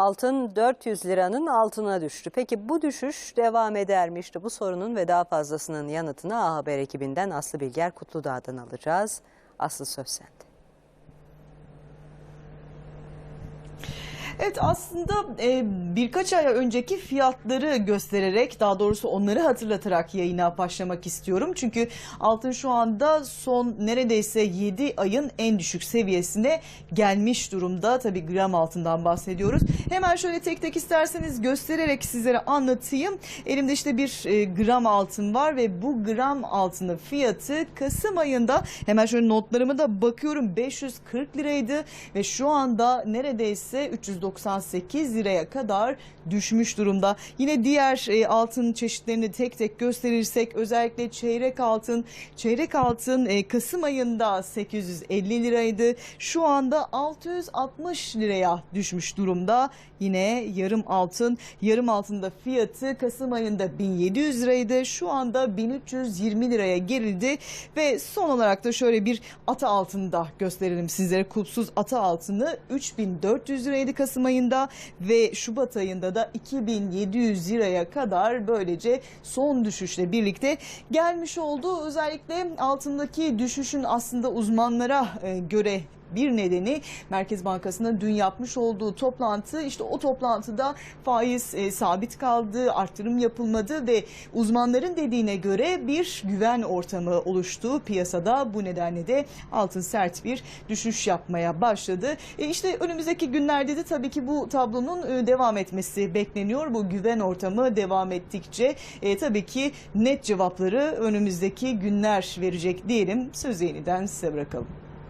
Altın 400 liranın altına düştü. Peki bu düşüş devam eder mi? Bu sorunun ve daha fazlasının yanıtını A Haber ekibinden Aslı Bilger Kutludağ'dan alacağız. Aslı söz sende. Evet aslında e, birkaç ay önceki fiyatları göstererek daha doğrusu onları hatırlatarak yayına başlamak istiyorum. Çünkü altın şu anda son neredeyse 7 ayın en düşük seviyesine gelmiş durumda. Tabii gram altından bahsediyoruz. Hemen şöyle tek tek isterseniz göstererek sizlere anlatayım. Elimde işte bir e, gram altın var ve bu gram altının fiyatı Kasım ayında hemen şöyle notlarıma da bakıyorum 540 liraydı ve şu anda neredeyse 398 liraya kadar düşmüş durumda. Yine diğer e, altın çeşitlerini tek tek gösterirsek özellikle çeyrek altın, çeyrek altın e, Kasım ayında 850 liraydı. Şu anda 660 liraya düşmüş durumda. Yine yarım altın, yarım altında fiyatı Kasım ayında 1700 liraydı. Şu anda 1320 liraya gerildi ve son olarak da şöyle bir ata altını da gösterelim sizlere. Kulpsuz ata altını 3400 liraydı Kasım ayında ve Şubat ayında da 2700 liraya kadar böylece son düşüşle birlikte gelmiş oldu. Özellikle altındaki düşüşün aslında uzmanlara e, göre bir nedeni Merkez Bankası'nın dün yapmış olduğu toplantı. İşte o toplantıda faiz e, sabit kaldı, artırım yapılmadı ve uzmanların dediğine göre bir güven ortamı oluştu piyasada. Bu nedenle de altın sert bir düşüş yapmaya başladı. E işte önümüzdeki günlerde de tabii ki bu tablonun e, devam etmesi bekleniyor. Bu güven ortamı devam ettikçe e, tabii ki net cevapları önümüzdeki günler verecek diyelim. Sözü yeniden size bırakalım.